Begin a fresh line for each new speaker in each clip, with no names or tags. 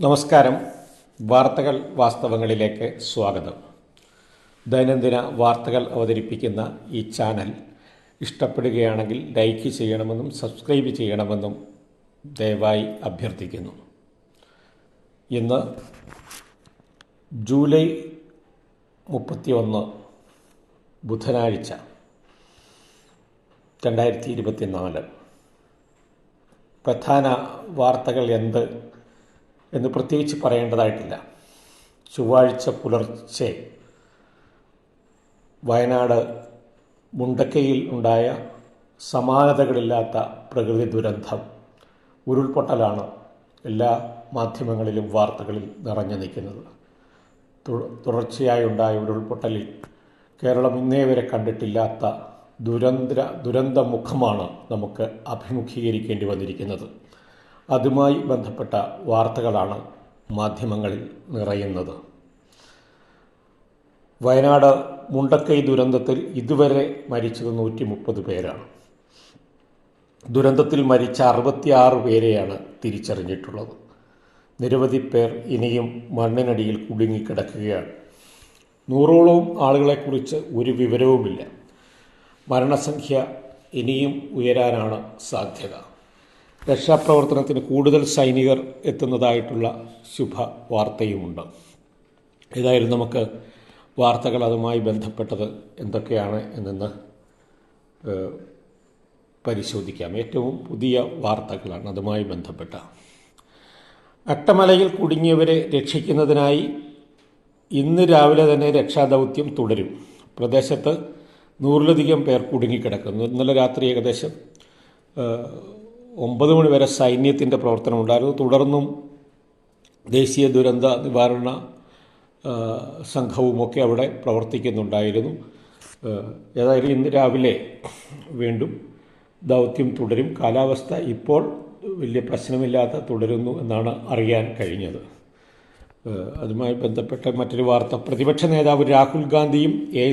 നമസ്കാരം. വാർത്തകൾ വാസ്തവങ്ങളിലേക്ക് സ്വാഗതം. ദൈനംദിന വാർത്തകൾ അവതരിപ്പിക്കുന്ന ഈ ചാനൽ ഇഷ്ടപ്പെടുകയാണെങ്കിൽ ലൈക്ക് ചെയ്യണമെന്നും സബ്സ്ക്രൈബ് ചെയ്യണമെന്നും ദയവായി അഭ്യർത്ഥിക്കുന്നു. ഇന്ന് ജൂലൈ മുപ്പത്തിയൊന്ന് ബുധനാഴ്ച രണ്ടായിരത്തി ഇരുപത്തിനാല്. പ്രധാന വാർത്തകൾ എന്ത് എന്ന് പ്രത്യേകിച്ച് പറയേണ്ടതായിട്ടില്ല. ചൊവ്വാഴ്ച പുലർച്ചെ വയനാട് മുണ്ടക്കയിൽ ഉണ്ടായ സമാനതകളില്ലാത്ത പ്രകൃതി ദുരന്തം ഉരുൾപൊട്ടലാണ് എല്ലാ മാധ്യമങ്ങളിലും വാർത്തകളിൽ നിറഞ്ഞു നിൽക്കുന്നത്. തുടർച്ചയായി ഉണ്ടായ ഉരുൾപൊട്ടലിൽ കേരളം ഇന്നേ വരെ കണ്ടിട്ടില്ലാത്ത ദുരന്ത ദുരന്തമുഖമാണ് നമുക്ക് അഭിമുഖീകരിക്കേണ്ടി വന്നിരിക്കുന്നത്. അതുമായി ബന്ധപ്പെട്ട വാർത്തകളാണ് മാധ്യമങ്ങളിൽ നിറയുന്നത്. വയനാട് മുണ്ടക്കൈ ദുരന്തത്തിൽ ഇതുവരെ മരിച്ചത് നൂറ്റി മുപ്പത് പേരാണ്. ദുരന്തത്തിൽ മരിച്ച അറുപത്തിയാറ് പേരെയാണ് തിരിച്ചറിഞ്ഞിട്ടുള്ളത്. നിരവധി പേർ ഇനിയും മണ്ണിനടിയിൽ കുടുങ്ങിക്കിടക്കുകയാണ്. നൂറോളം ആളുകളെക്കുറിച്ച് ഒരു വിവരവുമില്ല. മരണസംഖ്യ ഇനിയും ഉയരാനാണ് സാധ്യത. രക്ഷാപ്രവർത്തനത്തിന് കൂടുതൽ സൈനികർ എത്തുന്നതായിട്ടുള്ള ശുഭ വാർത്തയുമുണ്ട് ഏതായാലും നമുക്ക് വാർത്തകൾ അതുമായി ബന്ധപ്പെട്ടത് എന്തൊക്കെയാണ് എന്നെന്ന് പരിശോധിക്കാം. ഏറ്റവും പുതിയ വാർത്തകളാണ് അതുമായി ബന്ധപ്പെട്ട. അട്ടമലയിൽ കുടുങ്ങിയവരെ രക്ഷിക്കുന്നതിനായി ഇന്ന് രാവിലെ തന്നെ രക്ഷാദൗത്യം തുടരും. പ്രദേശത്ത് നൂറിലധികം പേർ കുടുങ്ങിക്കിടക്കുന്നു. ഇന്നലെ രാത്രി ഏകദേശം ഒമ്പത് മണിവരെ സൈന്യത്തിന്റെ പ്രവർത്തനം ഉണ്ടായിരുന്നു. തുടർന്നും ദേശീയ ദുരന്ത നിവാരണ സംഘവുമൊക്കെ അവിടെ പ്രവർത്തിക്കുന്നുണ്ടായിരുന്നു. ഏതായാലും ഇന്ന് രാവിലെ വീണ്ടും ദൗത്യം തുടരും. കാലാവസ്ഥ ഇപ്പോൾ വലിയ പ്രശ്നമില്ലാത്ത തുടരുന്നു എന്നാണ് അറിയാൻ കഴിഞ്ഞത്. അതുമായി ബന്ധപ്പെട്ട മറ്റൊരു വാർത്ത. പ്രതിപക്ഷ നേതാവ് രാഹുൽ ഗാന്ധിയും എ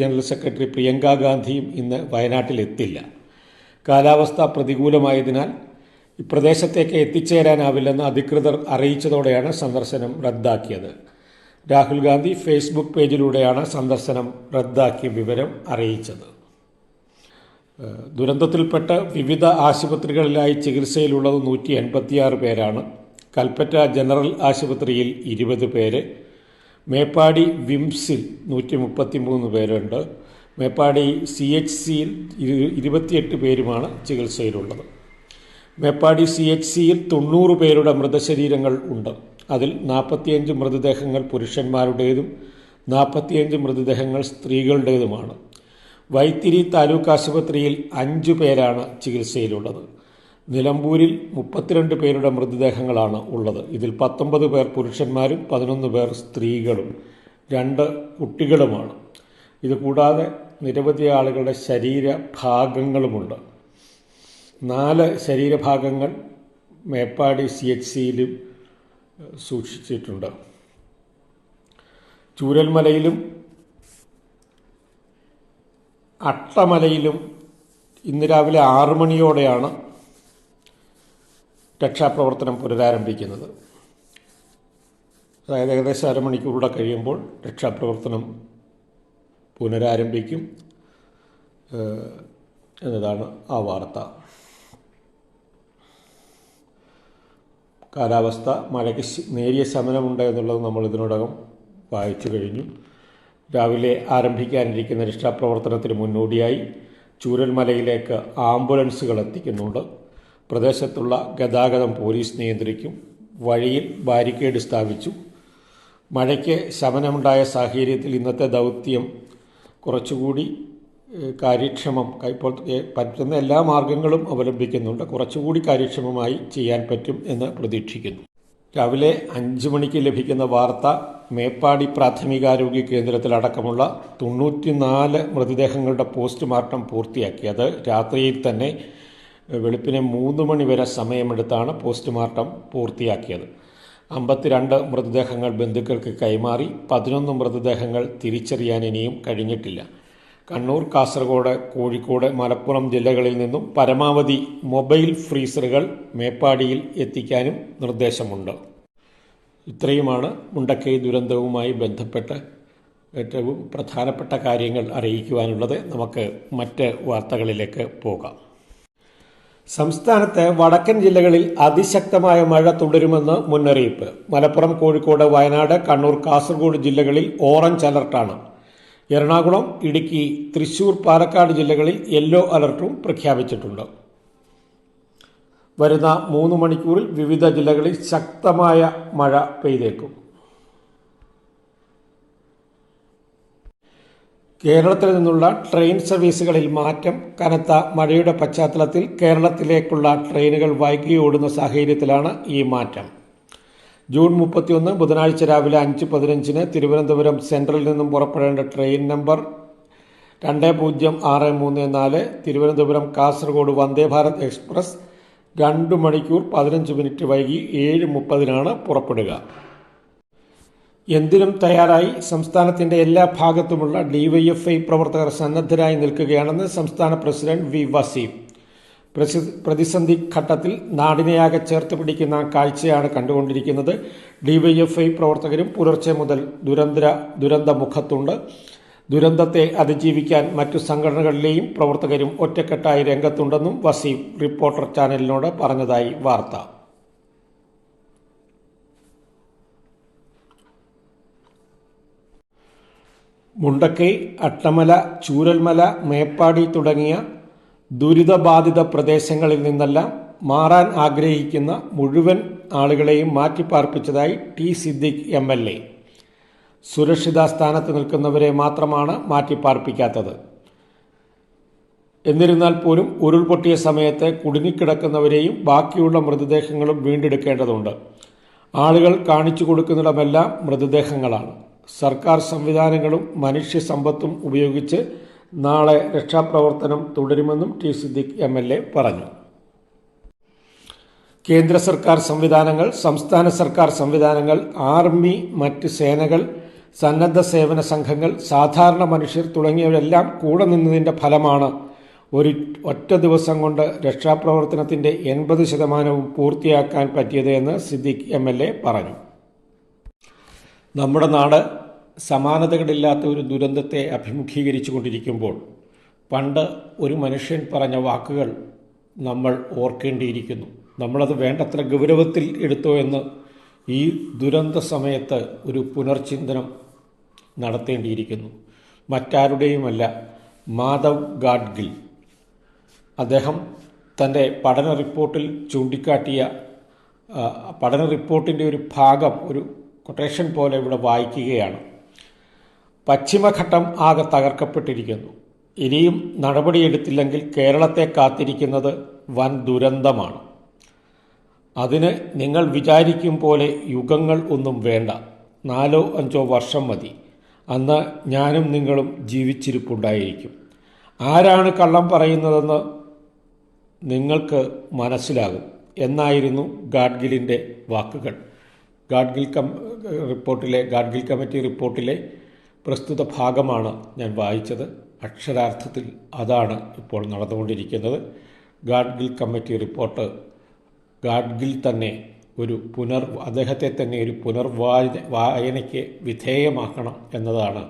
ജനറൽ സെക്രട്ടറി പ്രിയങ്ക ഗാന്ധിയും ഇന്ന് വയനാട്ടിലെത്തില്ല. കാലാവസ്ഥ പ്രതികൂലമായതിനാൽ പ്രദേശത്തേക്ക് എത്തിച്ചേരാനാവില്ലെന്ന് അധികൃതർ അറിയിച്ചതോടെയാണ് സന്ദർശനം റദ്ദാക്കിയത്. രാഹുൽ ഗാന്ധി ഫേസ്ബുക്ക് പേജിലൂടെയാണ് സന്ദർശനം റദ്ദാക്കിയ വിവരം അറിയിച്ചത്. ദുരന്തത്തിൽപ്പെട്ട വിവിധ ആശുപത്രികളിലായി ചികിത്സയിലുള്ളത് നൂറ്റി എൺപത്തിയാറ് പേരാണ്. കൽപ്പറ്റ ജനറൽ ആശുപത്രിയിൽ ഇരുപത് പേര്. മേപ്പാടി വിംസിൽ നൂറ്റി മുപ്പത്തി മൂന്ന് പേരുണ്ട്. മേപ്പാടി സി എച്ച് സിയിൽ ഇരുപത്തിയെട്ട് പേരുമാണ് ചികിത്സയിലുള്ളത്. മേപ്പാടി സി എച്ച് സിയിൽ തൊണ്ണൂറ് പേരുടെ മൃതശരീരങ്ങൾ ഉണ്ട്. അതിൽ നാൽപ്പത്തിയഞ്ച് മൃതദേഹങ്ങൾ പുരുഷന്മാരുടേതും നാൽപ്പത്തിയഞ്ച് മൃതദേഹങ്ങൾ സ്ത്രീകളുടേതുമാണ്. വൈത്തിരി താലൂക്ക് ആശുപത്രിയിൽ അഞ്ചു പേരാണ് ചികിത്സയിലുള്ളത്. നിലമ്പൂരിൽ മുപ്പത്തിരണ്ട് പേരുടെ മൃതദേഹങ്ങളാണ് ഉള്ളത്. ഇതിൽ പത്തൊമ്പത് പേർ പുരുഷന്മാരും പതിനൊന്ന് പേർ സ്ത്രീകളും രണ്ട് കുട്ടികളുമാണ്. ഇത് കൂടാതെ നിരവധി ആളുകളുടെ ശരീരഭാഗങ്ങളുമുണ്ട്. നാല് ശരീരഭാഗങ്ങൾ മേപ്പാടി സി എച്ച് സിയിലും സൂക്ഷിച്ചിട്ടുണ്ട്. ചൂരൽമലയിലും അട്ടമലയിലും ഇന്ന് രാവിലെ ആറു മണിയോടെയാണ് രക്ഷാപ്രവർത്തനം പുനരാരംഭിക്കുന്നത്. അതായത് ഏകദേശം അരമണിക്കൂറുകൂടെ കഴിയുമ്പോൾ രക്ഷാപ്രവർത്തനം പുനരാരംഭിക്കും എന്നതാണ് ആ വാർത്ത. കാലാവസ്ഥ മഴയ്ക്ക് നേരിയ ശമനമുണ്ട് എന്നുള്ളത് നമ്മൾ ഇതിനോടകം വായിച്ചു കഴിഞ്ഞു. രാവിലെ ആരംഭിക്കാനിരിക്കുന്ന രക്ഷാപ്രവർത്തനത്തിന് മുന്നോടിയായി ചൂരൽമലയിലേക്ക് ആംബുലൻസുകൾ എത്തിക്കുന്നുണ്ട്. പ്രദേശത്തുള്ള ഗതാഗതം പോലീസ് നിയന്ത്രിക്കും വഴിയിൽ ബാരിക്കേഡ് സ്ഥാപിച്ചു. മഴയ്ക്ക് ശമനമുണ്ടായ സാഹചര്യത്തിൽ ഇന്നത്തെ ദൗത്യം കുറച്ചുകൂടി കാര്യക്ഷമം ഇപ്പോൾ പറ്റുന്ന എല്ലാ മാർഗങ്ങളും അവലംബിക്കുന്നുണ്ട്. കുറച്ചുകൂടി കാര്യക്ഷമമായി ചെയ്യാൻ പറ്റും എന്ന് പ്രതീക്ഷിക്കുന്നു. രാവിലെ അഞ്ച് മണിക്ക് ലഭിക്കുന്ന വാർത്ത മേപ്പാടി പ്രാഥമികാരോഗ്യ കേന്ദ്രത്തിലടക്കമുള്ള തൊണ്ണൂറ്റിനാല് മൃതദേഹങ്ങളുടെ പോസ്റ്റ്മോർട്ടം പൂർത്തിയാക്കി. അത് രാത്രിയിൽ തന്നെ വെളുപ്പിനെ മൂന്ന് മണി വരെ സമയമെടുത്താണ് പോസ്റ്റ്മോർട്ടം പൂർത്തിയാക്കിയത്. അമ്പത്തിരണ്ട് മൃതദേഹങ്ങൾ ബന്ധുക്കൾക്ക് കൈമാറി പതിനൊന്ന് മൃതദേഹങ്ങൾ തിരിച്ചറിയാൻ ഇനിയും കഴിഞ്ഞിട്ടില്ല. കണ്ണൂർ കാസർഗോഡ് കോഴിക്കോട് മലപ്പുറം ജില്ലകളിൽ നിന്നും പരമാവധി മൊബൈൽ ഫ്രീസറുകൾ മേപ്പാടിയിൽ എത്തിക്കാനും നിർദ്ദേശമുണ്ട്. ഇത്രയുമാണ് മുണ്ടക്കൈ ദുരന്തവുമായി ബന്ധപ്പെട്ട് ഏറ്റവും പ്രധാനപ്പെട്ട കാര്യങ്ങൾ അറിയിക്കുവാനുള്ളത്. നമുക്ക് മറ്റ് വാർത്തകളിലേക്ക് പോകാം. സംസ്ഥാനത്ത് വടക്കൻ ജില്ലകളിൽ അതിശക്തമായ മഴ തുടരുമെന്ന് മുന്നറിയിപ്പ്. മലപ്പുറം കോഴിക്കോട് വയനാട് കണ്ണൂർ കാസർഗോഡ് ജില്ലകളിൽ ഓറഞ്ച് അലർട്ടാണ്. എറണാകുളം ഇടുക്കി തൃശൂർ പാലക്കാട് ജില്ലകളിൽ യെല്ലോ അലർട്ടും പ്രഖ്യാപിച്ചിട്ടുണ്ട്. വരുന്ന മൂന്ന് മണിക്കൂറിൽ വിവിധ ജില്ലകളിൽ ശക്തമായ മഴ പെയ്തേക്കും. കേരളത്തിൽ നിന്നുള്ള ട്രെയിൻ സർവീസുകളിൽ മാറ്റം കനത്ത മഴയുടെ പശ്ചാത്തലത്തിൽ കേരളത്തിലേക്കുള്ള ട്രെയിനുകൾ വൈകി ഓടുന്ന സാഹചര്യത്തിലാണ് ഈ മാറ്റം. ജൂൺ മുപ്പത്തിയൊന്ന് ബുധനാഴ്ച രാവിലെ അഞ്ച് പതിനഞ്ചിന് തിരുവനന്തപുരം സെൻട്രലിൽ നിന്നും പുറപ്പെടേണ്ട ട്രെയിൻ നമ്പർ രണ്ട് പൂജ്യം ആറ് മൂന്ന് നാല് തിരുവനന്തപുരം കാസർഗോഡ് വന്ദേ ഭാരത് എക്സ്പ്രസ് രണ്ട് മണിക്കൂർ പതിനഞ്ച് മിനിറ്റ് വൈകി ഏഴ് മുപ്പതിനാണ് പുറപ്പെടുക. എന്തിനും തയ്യാറായി സംസ്ഥാനത്തിന്റെ എല്ലാ ഭാഗത്തുമുള്ള ഡിവൈഎഫ്ഐ പ്രവർത്തകർ സന്നദ്ധരായി നിൽക്കുകയാണെന്ന് സംസ്ഥാന പ്രസിഡന്റ് വി വസീം. പ്രതിസന്ധി ഘട്ടത്തിൽ നാടിനെയാകെ ചേർത്ത് പിടിക്കുന്ന കാഴ്ചയാണ് കണ്ടുകൊണ്ടിരിക്കുന്നത്. ഡിവൈഎഫ്ഐ പ്രവർത്തകരും പുലർച്ചെ മുതൽ ദുരന്തര ദുരന്തമുഖത്തുണ്ട്. ദുരന്തത്തെ അതിജീവിക്കാൻ മറ്റു സംഘടനകളിലെയും പ്രവർത്തകരും ഒറ്റക്കെട്ടായി രംഗത്തുണ്ടെന്നും വസീം റിപ്പോർട്ടർ ചാനലിനോട് പറഞ്ഞതായി വാർത്ത. മുണ്ടക്കൈ അട്ടമല ചൂരൽമല മേപ്പാടി തുടങ്ങിയ ദുരിതബാധിത പ്രദേശങ്ങളിൽ നിന്നെല്ലാം മാറാൻ ആഗ്രഹിക്കുന്ന മുഴുവൻ ആളുകളെയും മാറ്റിപ്പാർപ്പിച്ചതായി T. Siddique M. L. A. സുരക്ഷിത സ്ഥാനത്ത് നിൽക്കുന്നവരെ മാത്രമാണ് മാറ്റിപ്പാർപ്പിക്കാത്തത്. എന്നിരുന്നാൽ പോലും ഉരുൾപൊട്ടിയ സമയത്ത് കുടുങ്ങിക്കിടക്കുന്നവരെയും ബാക്കിയുള്ള മൃതദേഹങ്ങളും വീണ്ടെടുക്കേണ്ടതുണ്ട്. ആളുകൾ കാണിച്ചു കൊടുക്കുന്നിടമെല്ലാം മൃതദേഹങ്ങളാണ്. സർക്കാർ സംവിധാനങ്ങളും മനുഷ്യ സമ്പത്തും ഉപയോഗിച്ച് നാളെ രക്ഷാപ്രവർത്തനം തുടരുമെന്നും T Siddique M L A പറഞ്ഞു. കേന്ദ്ര സർക്കാർ സംവിധാനങ്ങൾ സംസ്ഥാന സർക്കാർ സംവിധാനങ്ങൾ ആർമി മറ്റ് സേനകൾ സന്നദ്ധ സേവന സംഘങ്ങൾ സാധാരണ മനുഷ്യർ തുടങ്ങിയവരെല്ലാം കൂടെ നിന്നതിന്റെ ഫലമാണ് ഒരു ഒറ്റ ദിവസം കൊണ്ട് രക്ഷാപ്രവർത്തനത്തിന്റെ എൺപത് ശതമാനവും പൂർത്തിയാക്കാൻ പറ്റിയത് എന്ന് സിദ്ദിഖ് എം പറഞ്ഞു. നമ്മുടെ നാട് സമാനതകളില്ലാത്ത ഒരു ദുരന്തത്തെ അഭിമുഖീകരിച്ചു കൊണ്ടിരിക്കുമ്പോൾ പണ്ട് ഒരു മനുഷ്യൻ പറഞ്ഞ വാക്കുകൾ നമ്മൾ ഓർക്കേണ്ടിയിരിക്കുന്നു. നമ്മളത് വേണ്ടത്ര ഗൗരവത്തിൽ എടുത്തോ എന്ന് ഈ ദുരന്ത സമയത്ത് ഒരു പുനർചിന്തനം നടത്തേണ്ടിയിരിക്കുന്നു. മറ്റാരുടെയുമല്ല മാധവ് ഗാഡ്ഗിൽ. അദ്ദേഹം തന്റെ പഠന റിപ്പോർട്ടിൽ ചൂണ്ടിക്കാട്ടിയ പഠന റിപ്പോർട്ടിന്റെ ഒരു ഭാഗം ഒരു കൊട്ടേഷൻ പോലെ ഇവിടെ വായിക്കുകയാണ്. പശ്ചിമഘട്ടം ആകെ തകർക്കപ്പെട്ടിരിക്കുന്നു. ഇനിയും നടപടിയെടുത്തില്ലെങ്കിൽ കേരളത്തെ കാത്തിരിക്കുന്നത് വൻ ദുരന്തമാണ്. അതിന് നിങ്ങൾ വിചാരിക്കും പോലെ യുഗങ്ങൾ ഒന്നും വേണ്ട. നാലോ അഞ്ചോ വർഷം മതി. അന്ന് ഞാനും നിങ്ങളും ജീവിച്ചിരിപ്പുണ്ടായിരിക്കും. ആരാണ് കള്ളം പറയുന്നതെന്ന് നിങ്ങൾക്ക് മനസ്സിലാകും. എന്നായിരുന്നു ഗാഡ്ഗിലിന്റെ വാക്കുകൾ. ഗാഡ്ഗിൽ കം റിപ്പോർട്ടിലെ ഗാഡ്ഗിൽ കമ്മിറ്റി റിപ്പോർട്ടിലെ പ്രസ്തുത ഭാഗമാണ് ഞാൻ വായിച്ചത്. അക്ഷരാർത്ഥത്തിൽ അതാണ് ഇപ്പോൾ നടന്നുകൊണ്ടിരിക്കുന്നത്. ഗാഡ്ഗിൽ കമ്മിറ്റി റിപ്പോർട്ട് ഗാഡ്ഗിൽ തന്നെ ഒരു പുനർ അദ്ദേഹത്തെ തന്നെ ഒരു പുനർവായന വായനയ്ക്ക് വിധേയമാക്കണം എന്നതാണ്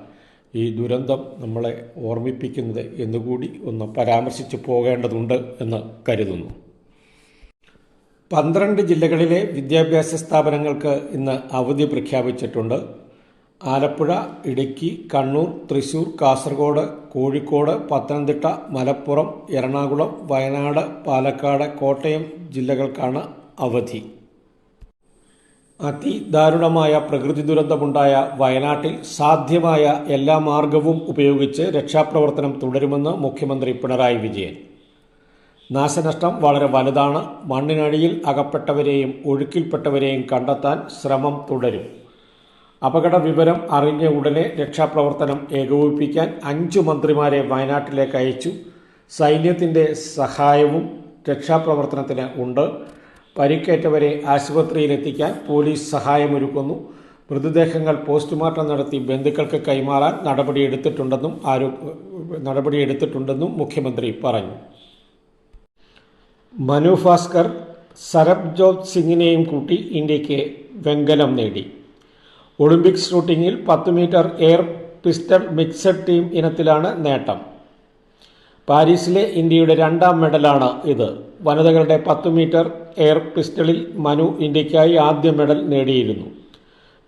ഈ ദുരന്തം നമ്മളെ ഓർമ്മിപ്പിക്കുന്നത് എന്നുകൂടി ഒന്ന് പരാമർശിച്ചു പോകേണ്ടതുണ്ട് എന്ന് കരുതുന്നു. പന്ത്രണ്ട് ജില്ലകളിലെ വിദ്യാഭ്യാസ സ്ഥാപനങ്ങൾക്ക് ഇന്ന് അവധി പ്രഖ്യാപിച്ചിട്ടുണ്ട്. ആലപ്പുഴ ഇടുക്കി കണ്ണൂർ തൃശൂർ കാസർഗോഡ് കോഴിക്കോട് പത്തനംതിട്ട മലപ്പുറം എറണാകുളം വയനാട് പാലക്കാട് കോട്ടയം ജില്ലകൾക്കാണ് അവധി. അതിദാരുണമായ പ്രകൃതി ദുരന്തമുണ്ടായ വയനാട്ടിൽ സാധ്യമായ എല്ലാ മാർഗവും ഉപയോഗിച്ച് രക്ഷാപ്രവർത്തനം തുടരുമെന്ന് മുഖ്യമന്ത്രി പിണറായി വിജയൻ. നാശനഷ്ടം വളരെ വലുതാണ്. മണ്ണിനടിയിൽ അകപ്പെട്ടവരെയും ഒഴുക്കിൽപ്പെട്ടവരെയും കണ്ടെത്താൻ ശ്രമം തുടരും. അപകട വിവരം അറിഞ്ഞ ഉടനെ രക്ഷാപ്രവർത്തനം ഏകോപിപ്പിക്കാൻ അഞ്ചു മന്ത്രിമാരെ വയനാട്ടിലേക്ക് അയച്ചു. സൈന്യത്തിന്റെ സഹായവും രക്ഷാപ്രവർത്തനത്തിന് ഉണ്ട്. പരിക്കേറ്റവരെ ആശുപത്രിയിലെത്തിക്കാൻ പോലീസ് സഹായമൊരുക്കുന്നു. മൃതദേഹങ്ങൾ പോസ്റ്റ്മോർട്ടം നടത്തി ബന്ധുക്കൾക്ക് കൈമാറാൻ നടപടിയെടുത്തിട്ടുണ്ടെന്നും ആരോ നടപടിയെടുത്തിട്ടുണ്ടെന്നും മുഖ്യമന്ത്രി പറഞ്ഞു. മനു ഭാസ്കർ സരബ്ജോത് സിംഗിനെയും കൂട്ടി ഇന്ത്യയ്ക്ക് വെങ്കലം നേടി. ഒളിമ്പിക്സ് ഷൂട്ടിങ്ങിൽ പത്ത് metre air pistol mixed team ഇനത്തിലാണ് നേട്ടം. പാരീസിലെ ഇന്ത്യയുടെ രണ്ടാം മെഡലാണ് ഇത്. വനിതകളുടെ പത്ത് മീറ്റർ എയർ പിസ്റ്റളിൽ മനു ഇന്ത്യയ്ക്കായി ആദ്യ മെഡൽ നേടിയിരുന്നു.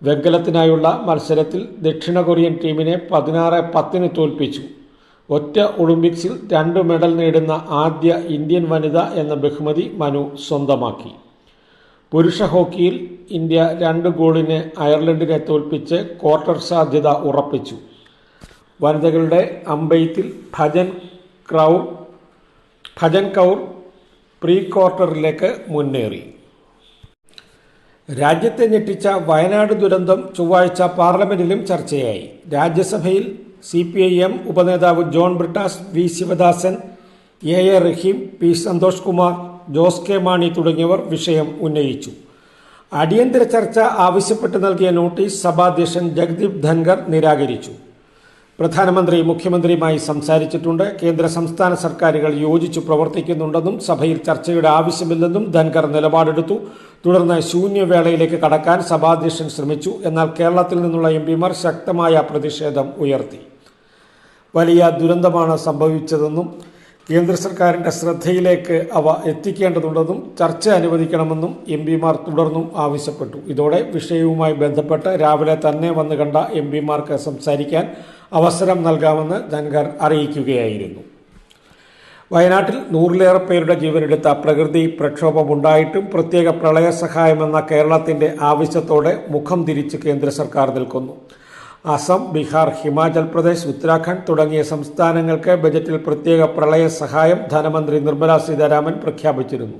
വെങ്കലത്തിനായുള്ള മത്സരത്തിൽ ദക്ഷിണ കൊറിയൻ ടീമിനെ പതിനാറ് പത്തിന് തോൽപ്പിച്ചു. ഒറ്റ ഒളിമ്പിക്സിൽ രണ്ട് മെഡൽ നേടുന്ന ആദ്യ ഇന്ത്യൻ വനിത എന്ന ബഹുമതി മനു സ്വന്തമാക്കി. പുരുഷ ഹോക്കിയിൽ ഇന്ത്യ രണ്ട് ഗോളിന് അയർലൻഡിനെ തോൽപ്പിച്ച് ക്വാർട്ടർ സാധ്യത ഉറപ്പിച്ചു. വനിതകളുടെ അമ്പെയ്ത്തിൽ ഭജൻ ക്രൗർ ഭജൻ കൗർ പ്രീ ക്വാർട്ടറിലേക്ക് മുന്നേറി. രാജ്യത്തെ ഞെട്ടിച്ച വയനാട് ദുരന്തം ചൊവ്വാഴ്ച പാർലമെന്റിലും ചർച്ചയായി. രാജ്യസഭയിൽ C P I M ഉപനേതാവ് John Brittas V Sivadasan A A Rahim P Santhosh Kumar Jose K Mani തുടങ്ങിയവർ വിഷയം ഉന്നയിച്ചു. അടിയന്തര ചർച്ച ആവശ്യപ്പെട്ട് നൽകിയ നോട്ടീസ് സഭാധ്യക്ഷൻ ജഗദീപ് ധൻഖർ നിരാകരിച്ചു. പ്രധാനമന്ത്രി മുഖ്യമന്ത്രിയുമായി സംസാരിച്ചിട്ടുണ്ട്. കേന്ദ്ര സംസ്ഥാന സർക്കാരുകൾ യോജിച്ചു പ്രവർത്തിക്കുന്നുണ്ടെന്നും സഭയിൽ ചർച്ചയുടെ ആവശ്യമില്ലെന്നും ധൻഖർ നിലപാടെടുത്തു. തുടർന്ന് ശൂന്യവേളയിലേക്ക് കടക്കാൻ സഭാധ്യക്ഷൻ ശ്രമിച്ചു. എന്നാൽ കേരളത്തിൽ നിന്നുള്ള എം ശക്തമായ പ്രതിഷേധം ഉയർത്തി. വലിയ ദുരന്തമാണ് സംഭവിച്ചതെന്നും കേന്ദ്ര സർക്കാരിന്റെ ശ്രദ്ധയിലേക്ക് അവ എത്തിക്കേണ്ടതുണ്ടെന്നും ചർച്ച അനുവദിക്കണമെന്നും എം പിമാർ തുടർന്നും ആവശ്യപ്പെട്ടു. ഇതോടെ വിഷയവുമായി ബന്ധപ്പെട്ട് രാവിലെ തന്നെ വന്നു കണ്ട എം പിമാർക്ക് സംസാരിക്കാൻ അവസരം നൽകാമെന്ന് ധൻഖർ അറിയിക്കുകയായിരുന്നു. വയനാട്ടിൽ നൂറിലേറെ പേരുടെ ജീവനെടുത്ത പ്രകൃതി പ്രക്ഷോഭമുണ്ടായിട്ടും പ്രത്യേക പ്രളയ സഹായമെന്ന കേരളത്തിന്റെ ആവശ്യത്തോടെ മുഖം തിരിച്ച് കേന്ദ്ര സർക്കാർ നിൽക്കുന്നു. അസം ബീഹാർ ഹിമാചൽ പ്രദേശ് ഉത്തരാഖണ്ഡ് തുടങ്ങിയ സംസ്ഥാനങ്ങൾക്ക് ബജറ്റിൽ പ്രത്യേക പ്രളയ സഹായം ധനമന്ത്രി നിർമ്മല സീതാരാമൻ പ്രഖ്യാപിച്ചിരുന്നു.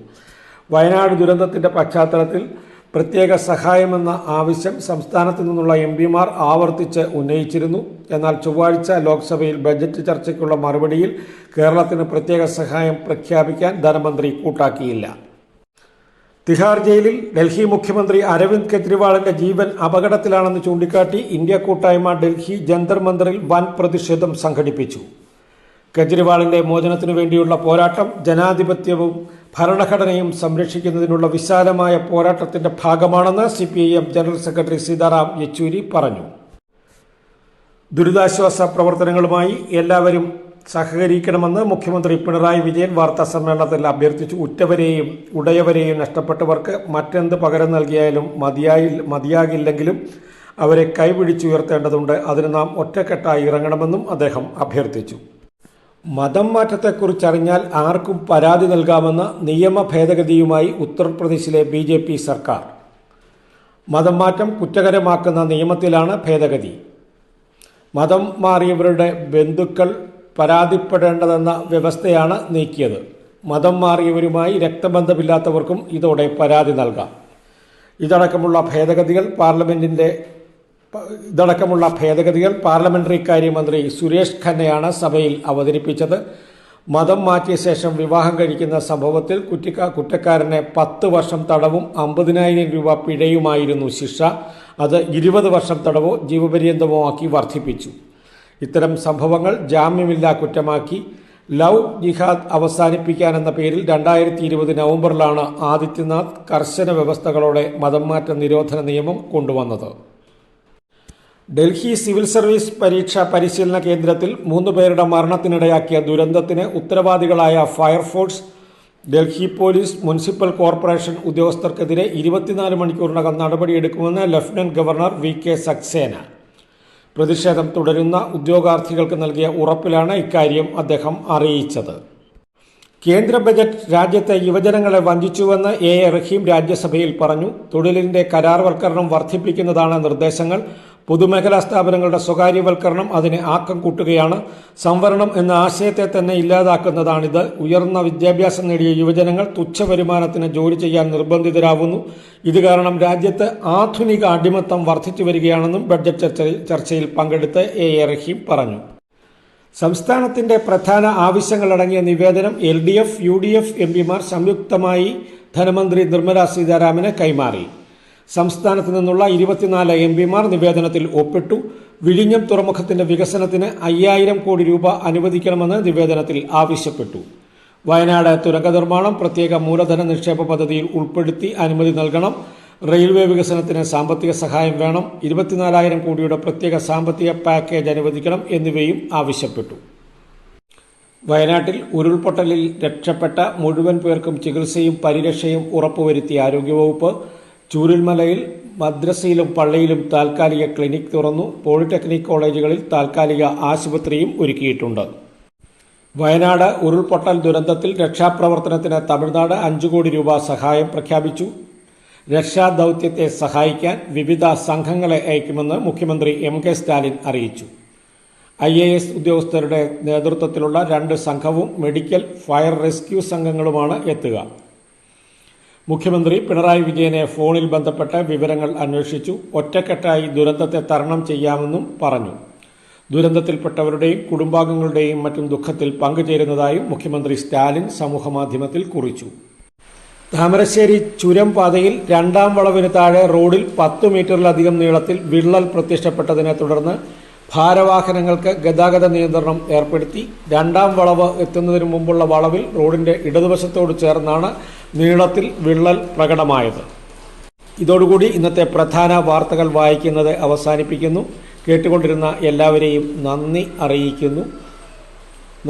വയനാട് ദുരന്തത്തിന്റെ പശ്ചാത്തലത്തിൽ പ്രത്യേക സഹായമെന്ന ആവശ്യം സംസ്ഥാനത്തു നിന്നുള്ള എം പിമാർ ആവർത്തിച്ച് ഉന്നയിച്ചിരുന്നു. എന്നാൽ ചൊവ്വാഴ്ച ലോക്സഭയിൽ ബജറ്റ് ചർച്ചയ്ക്കുള്ള മറുപടിയിൽ കേരളത്തിന് പ്രത്യേക സഹായം പ്രഖ്യാപിക്കാൻ ധനമന്ത്രി കൂട്ടാക്കിയില്ല. തിഹാർ ജയിലിൽ ഡൽഹി മുഖ്യമന്ത്രി അരവിന്ദ് കെജ്രിവാളിന്റെ ജീവൻ അപകടത്തിലാണെന്ന് ചൂണ്ടിക്കാട്ടി ഇന്ത്യ കൂട്ടായ്മ ഡൽഹി ജന്തർ മന്ദറിൽ വൻ പ്രതിഷേധം സംഘടിപ്പിച്ചു. കെജ്രിവാളിന്റെ മോചനത്തിനു വേണ്ടിയുള്ള പോരാട്ടം ജനാധിപത്യവും ഭരണഘടനയും സംരക്ഷിക്കുന്നതിനുള്ള വിശാലമായ പോരാട്ടത്തിന്റെ ഭാഗമാണെന്ന് C general secretary Sitaram Yechury പറഞ്ഞു. ദുരിതാശ്വാസ പ്രവർത്തനങ്ങളുമായി എല്ലാവരും സഹകരിക്കണമെന്ന് മുഖ്യമന്ത്രി പിണറായി വിജയൻ വാർത്താ സമ്മേളനത്തിൽ അഭ്യർത്ഥിച്ചു. ഉറ്റവരെയും ഉടയവരെയും നഷ്ടപ്പെട്ടവർക്ക് മറ്റെന്ത് പകരം നൽകിയാലും മതിയായി മതിയാകില്ലെങ്കിലും അവരെ കൈപിടിച്ചുയർത്തേണ്ടതുണ്ട്. അതിന് നാം ഒറ്റക്കെട്ടായി ഇറങ്ങണമെന്നും അദ്ദേഹം അഭ്യർത്ഥിച്ചു. മതം മാറ്റത്തെക്കുറിച്ചറിഞ്ഞാൽ ആർക്കും പരാതി നൽകാമെന്ന നിയമ ഭേദഗതിയുമായി ഉത്തർപ്രദേശിലെ ബി ജെ പി സർക്കാർ. മതം മാറ്റം കുറ്റകരമാക്കുന്ന നിയമത്തിലാണ് ഭേദഗതി. മതം മാറിയവരുടെ ബന്ധുക്കൾ പരാതിപ്പെടേണ്ടതെന്ന വ്യവസ്ഥയാണ് നീക്കിയത്. മതം മാറിയവരുമായി രക്തബന്ധമില്ലാത്തവർക്കും ഇതോടെ പരാതി നൽകാം. ഇതടക്കമുള്ള ഭേദഗതികൾ പാർലമെന്റിന്റെ ഇതടക്കമുള്ള ഭേദഗതികൾ പാർലമെന്ററി കാര്യമന്ത്രി സുരേഷ് ഖന്നയാണ് സഭയിൽ അവതരിപ്പിച്ചത്. മതം മാറ്റിയ ശേഷം വിവാഹം കഴിക്കുന്ന സംഭവത്തിൽ കുറ്റിക്ക കുറ്റക്കാരനെ പത്ത് വർഷം തടവും അമ്പതിനായിരം രൂപ പിഴയുമായിരുന്നു ശിക്ഷ. അത് ഇരുപത് വർഷം തടവോ ജീവപര്യന്തമോ ആക്കി വർദ്ധിപ്പിച്ചു. ഇത്തരം സംഭവങ്ങൾ ജാമ്യമില്ലാ കുറ്റമാക്കി ലവ് ജിഹാദ് അവസാനിപ്പിക്കാനെന്ന പേരിൽ രണ്ടായിരത്തി ഇരുപത് നവംബറിലാണ് ആദിത്യനാഥ് കർശന വ്യവസ്ഥകളോടെ മതംമാറ്റ നിരോധന നിയമം കൊണ്ടുവന്നത്. ഡൽഹി സിവിൽ സർവീസ് പരീക്ഷാ പരിശീലന കേന്ദ്രത്തിൽ മൂന്ന് പേരുടെ മരണത്തിനിടയാക്കിയ ദുരന്തത്തിന് ഉത്തരവാദികളായ fire force Delhi police municipal corporation ഉദ്യോഗസ്ഥർക്കെതിരെ ഇരുപത്തിനാല് മണിക്കൂറിനകം നടപടിയെടുക്കുമെന്ന് lieutenant governor V K Saxena. പ്രതിഷേധം തുടരുന്ന ഉദ്യോഗാർത്ഥികൾക്ക് നൽകിയ ഉറപ്പിലാണ് ഇക്കാര്യം അദ്ദേഹം അറിയിച്ചത്. കേന്ദ്ര ബജറ്റ് രാജ്യത്തെ യുവജനങ്ങളെ വഞ്ചിച്ചുവെന്ന് എ എ റഹീം രാജ്യസഭയിൽ പറഞ്ഞു. തൊഴിലിന്റെ കരാർവൽക്കരണം വർദ്ധിപ്പിക്കുന്നതാണ് നിർദ്ദേശങ്ങൾ. പൊതുമേഖലാ സ്ഥാപനങ്ങളുടെ സ്വകാര്യവൽക്കരണം അതിന് ആക്കം കൂട്ടുകയാണ്. സംവരണം എന്ന ആശയത്തെ തന്നെ ഇല്ലാതാക്കുന്നതാണിത്. ഉയർന്ന വിദ്യാഭ്യാസം നേടിയ യുവജനങ്ങൾ തുച്ഛ വരുമാനത്തിന് ജോലി ചെയ്യാൻ നിർബന്ധിതരാകുന്നു ഇത് കാരണം രാജ്യത്ത് ആധുനിക അടിമത്തം വർദ്ധിച്ചു വരികയാണെന്നും ബഡ്ജറ്റ് ചർച്ചയിൽ പങ്കെടുത്ത് എ എ റഹീം പറഞ്ഞു. സംസ്ഥാനത്തിന്റെ പ്രധാന ആവശ്യങ്ങളടങ്ങിയ നിവേദനം L D F U D F M പിമാർ സംയുക്തമായി ധനമന്ത്രി നിർമ്മലാ സീതാരാമന് കൈമാറി. സംസ്ഥാനത്ത് നിന്നുള്ള ഇരുപത്തിനാല് എം പിമാർ നിവേദനത്തിൽ ഒപ്പിട്ടു. വിഴിഞ്ഞം തുറമുഖത്തിന്റെ വികസനത്തിന് അയ്യായിരം കോടി രൂപ അനുവദിക്കണമെന്ന് നിവേദനത്തിൽ ആവശ്യപ്പെട്ടു. വയനാട് തുരങ്ക നിർമ്മാണം പ്രത്യേക മൂലധന നിക്ഷേപ പദ്ധതിയിൽ ഉൾപ്പെടുത്തി അനുമതി നൽകണം. റെയിൽവേ വികസനത്തിന് സാമ്പത്തിക സഹായം വേണം. ഇരുപത്തിനാലായിരം കോടിയുടെ പ്രത്യേക സാമ്പത്തിക പാക്കേജ് അനുവദിക്കണം എന്നിവയും ആവശ്യപ്പെട്ടു. വയനാട്ടിൽ ഉരുൾപൊട്ടലിൽ രക്ഷപ്പെട്ട മുഴുവൻ പേർക്കും ചികിത്സയും പരിരക്ഷയും ഉറപ്പുവരുത്തിയ ആരോഗ്യവകുപ്പ് ചൂരൽമലയിൽ മദ്രസയിലും പള്ളിയിലും താൽക്കാലിക ക്ലിനിക് തുറന്നു. പോളിടെക്നിക് കോളേജുകളിൽ താൽക്കാലിക ആശുപത്രിയും ഒരുക്കിയിട്ടുണ്ട്. വയനാട് ഉരുൾപൊട്ടൽ ദുരന്തത്തിൽ രക്ഷാപ്രവർത്തനത്തിന് തമിഴ്നാട് അഞ്ചു കോടി രൂപ സഹായം പ്രഖ്യാപിച്ചു. രക്ഷാദൌത്യത്തെ സഹായിക്കാൻ വിവിധ സംഘങ്ങളെ അയക്കുമെന്ന് മുഖ്യമന്ത്രി എം കെ സ്റ്റാലിൻ അറിയിച്ചു. ഐ എ എസ് ഉദ്യോഗസ്ഥരുടെ നേതൃത്വത്തിലുള്ള രണ്ട് സംഘവും മെഡിക്കൽ ഫയർ റെസ്ക്യൂ സംഘങ്ങളുമാണ് എത്തുക. മുഖ്യമന്ത്രി പിണറായി വിജയനെ ഫോണിൽ ബന്ധപ്പെട്ട് വിവരങ്ങൾ അന്വേഷിച്ചു. ഒറ്റക്കെട്ടായി ദുരന്തത്തെ തരണം ചെയ്യാമെന്നും പറഞ്ഞു. ദുരന്തത്തിൽപ്പെട്ടവരുടെയും കുടുംബാംഗങ്ങളുടെയും മറ്റും ദുഃഖത്തിൽ പങ്കുചേരുന്നതായും മുഖ്യമന്ത്രി സ്റ്റാലിൻ സമൂഹമാധ്യമത്തിൽ കുറിച്ചു. താമരശ്ശേരി ചുരം പാതയിൽ രണ്ടാം വളവിന് താഴെ റോഡിൽ പത്ത് മീറ്ററിലധികം നീളത്തിൽ വിള്ളൽ പ്രത്യക്ഷപ്പെട്ടതിനെ തുടർന്ന് ഭാരവാഹനങ്ങൾക്ക് ഗതാഗത നിയന്ത്രണം ഏർപ്പെടുത്തി രണ്ടാം വളവ് എത്തുന്നതിന് മുമ്പുള്ള വളവിൽ റോഡിന്റെ ഇടതുവശത്തോട് ചേർന്നാണ് നീളത്തിൽ വിള്ളൽ പ്രകടമായത്. ഇതോടുകൂടി ഇന്നത്തെ പ്രധാന വാർത്തകൾ വായിക്കുന്നത് അവസാനിപ്പിക്കുന്നു. കേട്ടുകൊണ്ടിരുന്ന എല്ലാവരെയും നന്ദി അറിയിക്കുന്നു.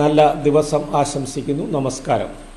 നല്ല ദിവസം ആശംസിക്കുന്നു. നമസ്കാരം.